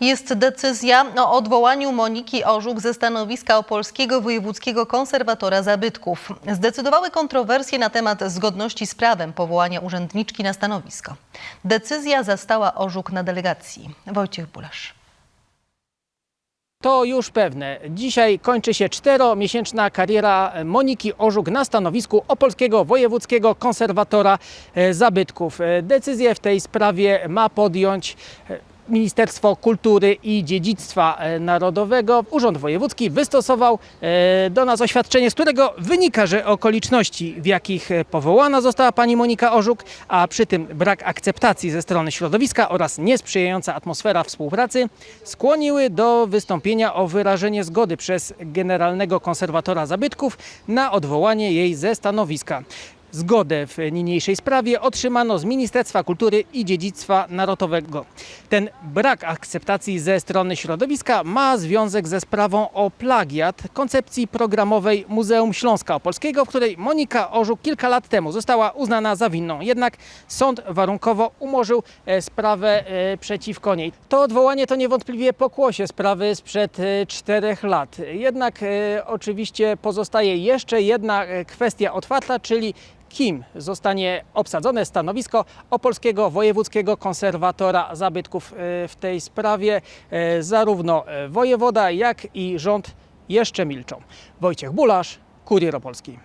Jest decyzja o odwołaniu Moniki Orzuk ze stanowiska Opolskiego Wojewódzkiego Konserwatora Zabytków. Zdecydowały kontrowersje na temat zgodności z prawem powołania urzędniczki na stanowisko. Decyzja zastała Orzuk na delegacji. Wojciech Bulasz. To już pewne. Dzisiaj kończy się czteromiesięczna kariera Moniki Orzuk na stanowisku Opolskiego Wojewódzkiego Konserwatora e, Zabytków. E, Decyzję w tej sprawie ma podjąć e, Ministerstwo Kultury i Dziedzictwa e, Narodowego. Urząd Wojewódzki wystosował e, do nas oświadczenie, z którego wynika, że okoliczności, w jakich e, powołana została pani Monika Orzuk, a przy tym brak akceptacji ze strony środowiska oraz niesprzyjająca atmosfera współpracy skłoniły do wystąpienia o wyrażenie zgody przez Generalnego Konserwatora Zabytków na odwołanie jej ze stanowiska. Zgodę w niniejszej sprawie otrzymano z Ministerstwa Kultury i Dziedzictwa Narodowego. Ten brak akceptacji ze strony środowiska ma związek ze sprawą o plagiat koncepcji programowej Muzeum Śląska Opolskiego, w której Monika Orzuk kilka lat temu została uznana za winną. Jednak sąd warunkowo umorzył e, sprawę e, przeciwko niej. To odwołanie to niewątpliwie pokłosie sprawy sprzed e, czterech lat. Jednak oczywiście pozostaje jeszcze jedna kwestia otwarta, czyli kim zostanie obsadzone stanowisko Opolskiego Wojewódzkiego Konserwatora Zabytków e, w tej sprawie. E, Zarówno e, wojewoda, jak i rząd jeszcze milczą. Wojciech Bulasz, Kurier Opolski.